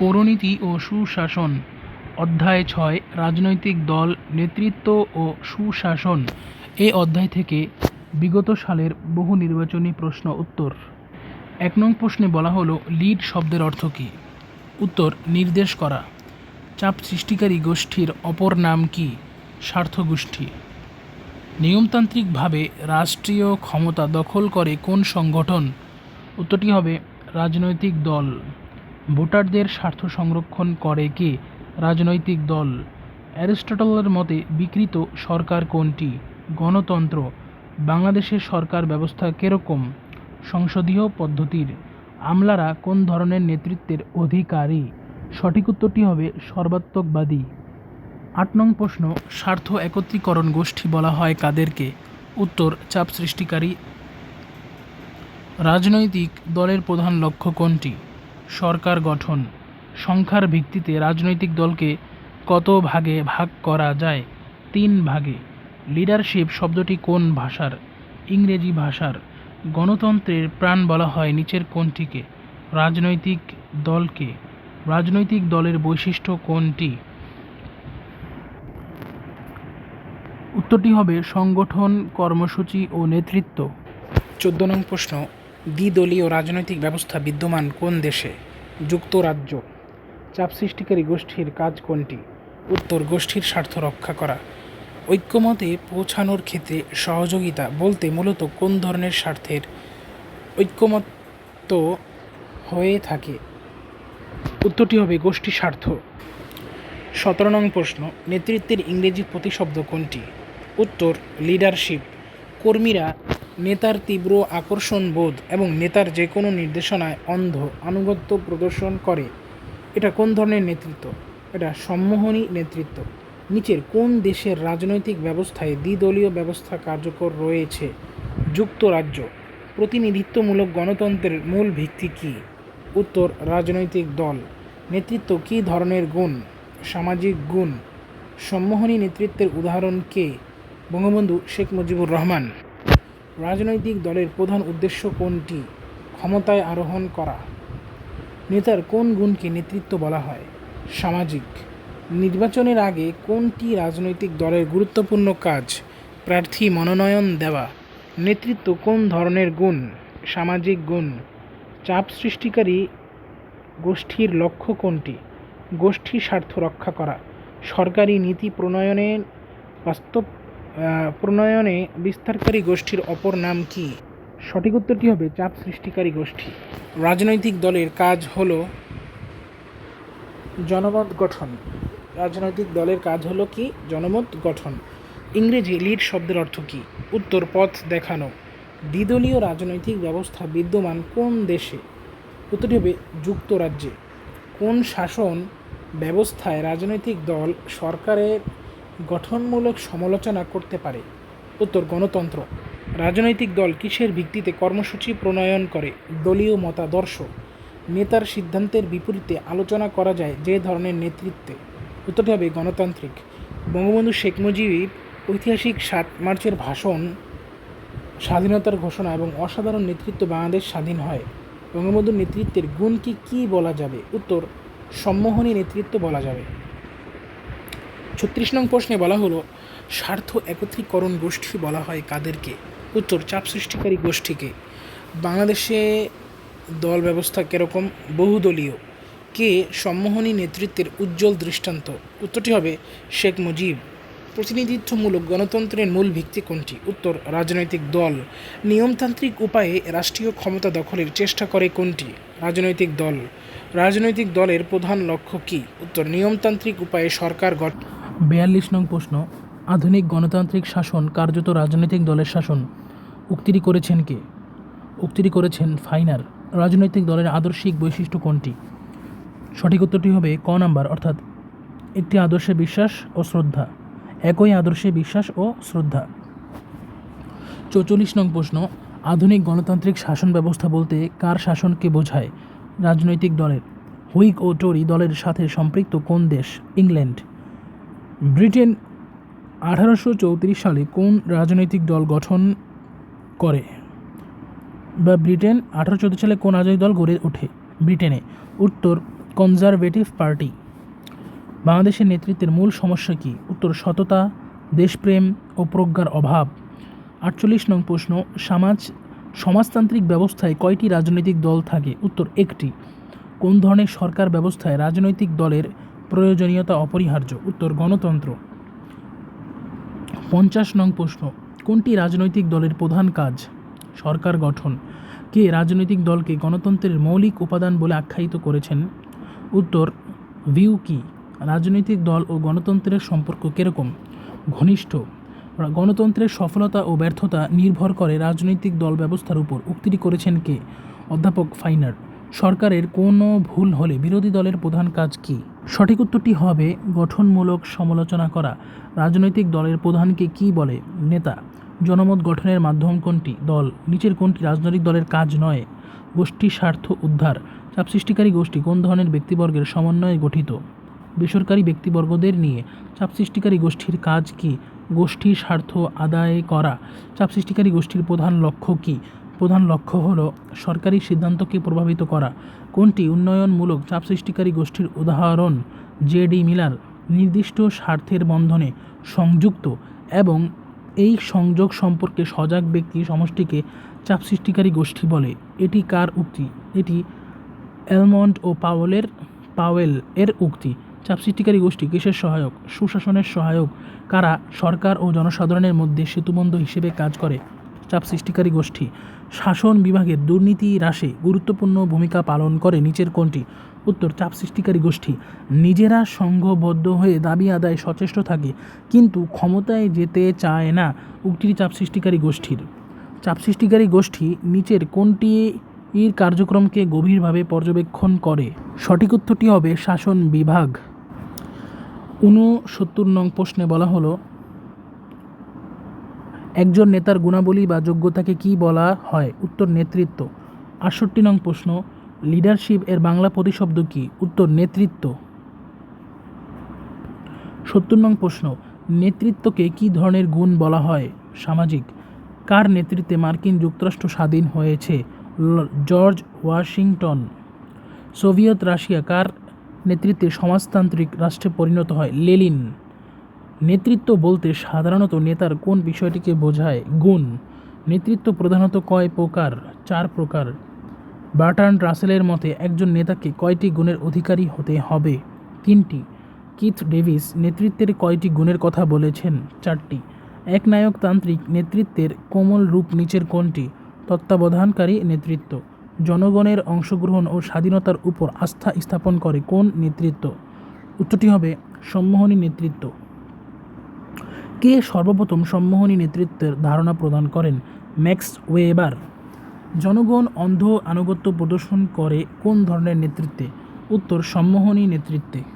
পৌরনীতি ও সুশাসন। অধ্যায় ছয়, রাজনৈতিক দল, নেতৃত্ব ও সুশাসন। এ অধ্যায় থেকে বিগত সালের বহু নির্বাচনী প্রশ্ন উত্তর। এক নং প্রশ্নে বলা হলো, লিড শব্দের অর্থ কী? উত্তর, নির্দেশ করা। চাপ সৃষ্টিকারী গোষ্ঠীর অপর নাম কি? স্বার্থ গোষ্ঠী নিয়মতান্ত্রিকভাবে রাষ্ট্রীয় ক্ষমতা দখল করে কোন সংগঠন? উত্তরটি হবে, রাজনৈতিক দল। ভোটারদের স্বার্থ সংরক্ষণ করে কে? রাজনৈতিক দল। অ্যারিস্টটলের মতে, বিকৃত সরকার কোনটি? গণতন্ত্র। বাংলাদেশের সরকার ব্যবস্থা কীরকম? সংসদীয় পদ্ধতির। আমলারা কোন ধরনের নেতৃত্বের অধিকারী? সঠিক উত্তরটি হবে সর্বাত্মকবাদী। আট নং প্রশ্ন, স্বার্থ একত্রীকরণ গোষ্ঠী বলা হয় কাদেরকে? উত্তর, চাপ সৃষ্টিকারী। রাজনৈতিক দলের প্রধান লক্ষ্য কোনটি? সরকার গঠন। সংখ্যার ভিত্তিতে রাজনৈতিক দলকে কত ভাগে ভাগ করা যায়? তিন ভাগে। লিডারশিপ শব্দটি কোন ভাষার? ইংরেজি ভাষার। গণতন্ত্রের প্রাণ বলা হয় নিচের কোনটিকে? রাজনৈতিক দলকে। রাজনৈতিক দলের বৈশিষ্ট্য কোনটি? উত্তরটি হবে সংগঠন, কর্মসূচি ও নেতৃত্ব। চোদ্দ নং প্রশ্ন। দ্বিদলীয় রাজনৈতিক ব্যবস্থা বিদ্যমান কোন দেশে? যুক্তরাজ্য। চাপ সৃষ্টিকারী গোষ্ঠীর কাজ কোনটি? উত্তর, গোষ্ঠীর স্বার্থ রক্ষা করা। ঐক্যমতে পৌঁছানোর ক্ষেত্রে সহযোগিতা বলতে মূলত কোন ধরনের স্বার্থের ঐক্যমত্য হয়ে থাকে? উত্তরটি হবে গোষ্ঠী স্বার্থ। সতেরো নং প্রশ্ন, নেতৃত্বের ইংরেজি প্রতিশব্দ কোনটি? উত্তর লিডারশিপ কর্মীরা নেতার তীব্র আকর্ষণ বোধ এবং নেতার যে কোনো নির্দেশনায় অন্ধ, আনুগত্য প্রদর্শন করে। এটা কোন ধরনের নেতৃত্ব? এটা সম্মোহনী নেতৃত্ব। নিচের কোন দেশের রাজনৈতিক ব্যবস্থায় দ্বিদলীয় ব্যবস্থা কার্যকর রয়েছে? যুক্তরাজ্য। প্রতিনিধিত্বমূলক গণতন্ত্রের মূল ভিত্তি কী? উত্তর, রাজনৈতিক দল। নেতৃত্ব কী ধরনের গুণ? সামাজিক গুণ। সম্মোহনী নেতৃত্বের উদাহরণ কে? বঙ্গবন্ধু শেখ মুজিবুর রহমান। রাজনৈতিক দলের প্রধান উদ্দেশ্য কোনটি? ক্ষমতায় আরোহণ করা। নেতার কোন গুণকে নেতৃত্ব বলা হয়? সামাজিক। নির্বাচনের আগে কোনটি রাজনৈতিক দলের গুরুত্বপূর্ণ কাজ? প্রার্থী মনোনয়ন দেওয়া। নেতৃত্ব কোন ধরনের গুণ? সামাজিক গুণ। চাপ সৃষ্টিকারী গোষ্ঠীর লক্ষ্য কোনটি? গোষ্ঠী স্বার্থ রক্ষা করা। সরকারি নীতি প্রণয়নের বাস্তব প্রণয়নে বিস্তারকারী গোষ্ঠীর অপর নাম কি? সঠিক উত্তরটি হবে চাপ সৃষ্টিকারী গোষ্ঠী। রাজনৈতিক দলের কাজ হল জনমত গঠন। রাজনৈতিক দলের কাজ হলো কি? জনমত গঠন। ইংরেজি লিড শব্দের অর্থ কী? উত্তর, পথ দেখানো। দ্বিদলীয় রাজনৈতিক ব্যবস্থা বিদ্যমান কোন দেশে? উত্তরটি হবে যুক্তরাজ্যে। কোন শাসন ব্যবস্থায় রাজনৈতিক দল সরকারের গঠনমূলক সমালোচনা করতে পারে। উত্তর, গণতন্ত্র। রাজনৈতিক দল কিসের ভিত্তিতে কর্মসূচি প্রণয়ন করে? দলীয় মতাদর্শ। নেতার সিদ্ধান্তের বিপরীতে আলোচনা করা যায় যে ধরনের নেতৃত্বে। উত্তরটি হবে গণতান্ত্রিক। বঙ্গবন্ধু শেখ মুজিব ঐতিহাসিক সাত মার্চের ভাষণ, স্বাধীনতার ঘোষণা এবং অসাধারণ নেতৃত্ব বাংলাদেশ স্বাধীন হয়। বঙ্গবন্ধুর নেতৃত্বের গুণ কি, কী বলা যাবে? উত্তর, সম্মোহনী নেতৃত্ব বলা যাবে। ছত্রিশ নং প্রশ্নে বলা হলো, স্বার্থ একত্রীকরণ গোষ্ঠী বলা হয় কাদেরকে? উত্তর, চাপ সৃষ্টিকারী গোষ্ঠীকে। বাংলাদেশে দল ব্যবস্থা কীরকম? বহুদলীয়। কে? সম্মোহনী নেতৃত্বের উজ্জ্বল দৃষ্টান্ত। উত্তরটি হবে শেখ মুজিব। প্রতিনিধিত্বমূলক গণতন্ত্রের মূল ভিত্তি কোনটি? উত্তর, রাজনৈতিক দল। নিয়মতান্ত্রিক উপায়ে রাষ্ট্রীয় ক্ষমতা দখলের চেষ্টা করে কোনটি? রাজনৈতিক দল। রাজনৈতিক দলের প্রধান লক্ষ্য কী? উত্তর, নিয়মতান্ত্রিক উপায়ে সরকার গঠন বিয়াল্লিশ নং প্রশ্ন, আধুনিক গণতান্ত্রিক শাসন কার্যত রাজনৈতিক দলের শাসন। উক্তিটি করেছেন কে? উক্তিটি করেছেন ফাইনার, রাজনৈতিক দলের আদর্শিক বৈশিষ্ট্য কোনটি? সঠিক উত্তরটি হবে ক নাম্বার, অর্থাৎ একটি আদর্শে বিশ্বাস ও শ্রদ্ধা। একই আদর্শে বিশ্বাস ও শ্রদ্ধা। চৌচল্লিশ নং প্রশ্ন, আধুনিক গণতান্ত্রিক শাসন ব্যবস্থা বলতে কার শাসনকে বোঝায়? রাজনৈতিক দলের। হুইক ও টরি দলের সাথে সম্পৃক্ত কোন দেশ? ইংল্যান্ড। ব্রিটেন আঠারোশো চৌত্রিশ সালে কোন রাজনৈতিক দল গঠন করে? বা ব্রিটেন আঠারো চৌত্রিশ সালে কোন রাজনৈতিক দল গড়ে ওঠে? ব্রিটেনে। উত্তর, কনজারভেটিভ পার্টি। বাংলাদেশের নেতৃত্বের মূল সমস্যা কী? উত্তর, সততা, দেশপ্রেম ও প্রজ্ঞার অভাব। আটচল্লিশ নং প্রশ্ন, সমাজ, সমাজতান্ত্রিক ব্যবস্থায় কয়টি রাজনৈতিক দল থাকে? উত্তর, একটি। কোন ধরনের সরকার ব্যবস্থায় রাজনৈতিক দলের প্রয়োজনীয়তা অপরিহার্য। উত্তর, গণতন্ত্র। পঞ্চাশ নং প্রশ্ন, কোনটি রাজনৈতিক দলের প্রধান কাজ? সরকার গঠন। কে রাজনৈতিক দলকে গণতন্ত্রের মৌলিক উপাদান বলে আখ্যায়িত করেছেন? উত্তর, ভিউ কি? রাজনৈতিক দল ও গণতন্ত্রের সম্পর্ক কীরকম? ঘনিষ্ঠ। গণতন্ত্রের সফলতা ও ব্যর্থতা নির্ভর করে রাজনৈতিক দল ব্যবস্থার উপর। উক্তিটি করেছেন কে? অধ্যাপক ফাইনার সরকারের কোনো ভুল হলে বিরোধী দলের প্রধান কাজ কী? সঠিক উত্তরটি হবে গঠনমূলক সমালোচনা করা। রাজনৈতিক দলের প্রধানকে কী বলে নেতা? জনমত গঠনের মাধ্যম কোনটি? দল নিচের কোনটি রাজনৈতিক দলের কাজ নয়? গোষ্ঠী স্বার্থ উদ্ধার। চাপ সৃষ্টিকারী গোষ্ঠী কোন ধরনের ব্যক্তিবর্গের সমন্বয়ে গঠিত? বেসরকারি ব্যক্তিবর্গদের নিয়ে চাপ সৃষ্টিকারী গোষ্ঠীর কাজ কি? গোষ্ঠী স্বার্থ আদায় করা। চাপ সৃষ্টিকারী গোষ্ঠীর প্রধান লক্ষ্য কি? প্রধান লক্ষ্য হল সরকারি সিদ্ধান্তকে প্রভাবিত করা। কোনটি? উন্নয়নমূলক চাপ সৃষ্টিকারী গোষ্ঠীর উদাহরণ, জে ডি মিলার নির্দিষ্ট স্বার্থের বন্ধনে সংযুক্ত এবং এই সংযোগ সম্পর্কে সজাগ ব্যক্তি সমষ্টিকে চাপ সৃষ্টিকারী গোষ্ঠী বলে। এটি কার উক্তি? এটি এলমন্ড ও পাওয়েলের, পাওয়েল এর উক্তি। চাপ সৃষ্টিকারী গোষ্ঠী কিসের সহায়ক? সুশাসনের সহায়ক। কারা সরকার ও জনসাধারণের মধ্যে সেতুবন্ধ হিসেবে কাজ করে? চাপ সৃষ্টিকারী গোষ্ঠী। শাসন বিভাগের দুর্নীতি হ্রাসে গুরুত্বপূর্ণ ভূমিকা পালন করে নিচের কোনটি উত্তর, চাপ সৃষ্টিকারী গোষ্ঠী। নিজেরা সংঘবদ্ধ হয়ে দাবি আদায় সচেষ্ট থাকে, কিন্তু ক্ষমতায় যেতে চায় না উক্তিটি চাপ সৃষ্টিকারী গোষ্ঠীর। চাপ সৃষ্টিকারী গোষ্ঠী নিচের কোনটি এর কার্যক্রমকে গভীরভাবে পর্যবেক্ষণ করে। সঠিক উত্তরটি হবে শাসন বিভাগ। ঊনসত্তর নং প্রশ্নে বলা হলো একজন নেতার গুণাবলী বা যোগ্যতাকে কি বলা হয়? উত্তর নেতৃত্ব। আটষট্টি নং প্রশ্ন, লিডারশিপ এর বাংলা প্রতিশব্দ কি? উত্তর নেতৃত্ব। সত্তর নং প্রশ্ন, নেতৃত্বকে কি ধরনের গুণ বলা হয়? সামাজিক। কার নেতৃত্বে মার্কিন যুক্তরাষ্ট্র স্বাধীন হয়েছে? George Washington. সোভিয়েত রাশিয়া কার নেতৃত্বে সমাজতান্ত্রিক রাষ্ট্রে পরিণত হয়? লেলিন। নেতৃত্ব বলতে সাধারণত নেতার কোন বিষয়টিকে বোঝায়? গুণ। নেতৃত্ব প্রধানত কয় প্রকার? চার প্রকার। বার্ট্রান্ড রাসেলের মতে একজন নেতাকে কয়টি গুণের অধিকারী হতে হবে? তিনটি। কিথ ডেভিস নেতৃত্বের কয়টি গুণের কথা বলেছেন? চারটি। এক একনায়কতান্ত্রিক নেতৃত্বের কোমল রূপ নিচের কোনটি? তত্ত্বাবধানকারী নেতৃত্ব। জনগণের অংশগ্রহণ ও স্বাধীনতার উপর আস্থা স্থাপন করে কোন নেতৃত্ব? উত্তরটি হবে সম্মোহনী নেতৃত্ব। কে সর্বপ্রথম সম্মোহনী নেতৃত্বের ধারণা প্রদান করেন? Max Weber. জনগণ অন্ধ আনুগত্য প্রদর্শন করে কোন ধরনের নেতৃত্বে? উত্তর, সম্মোহনী নেতৃত্বে।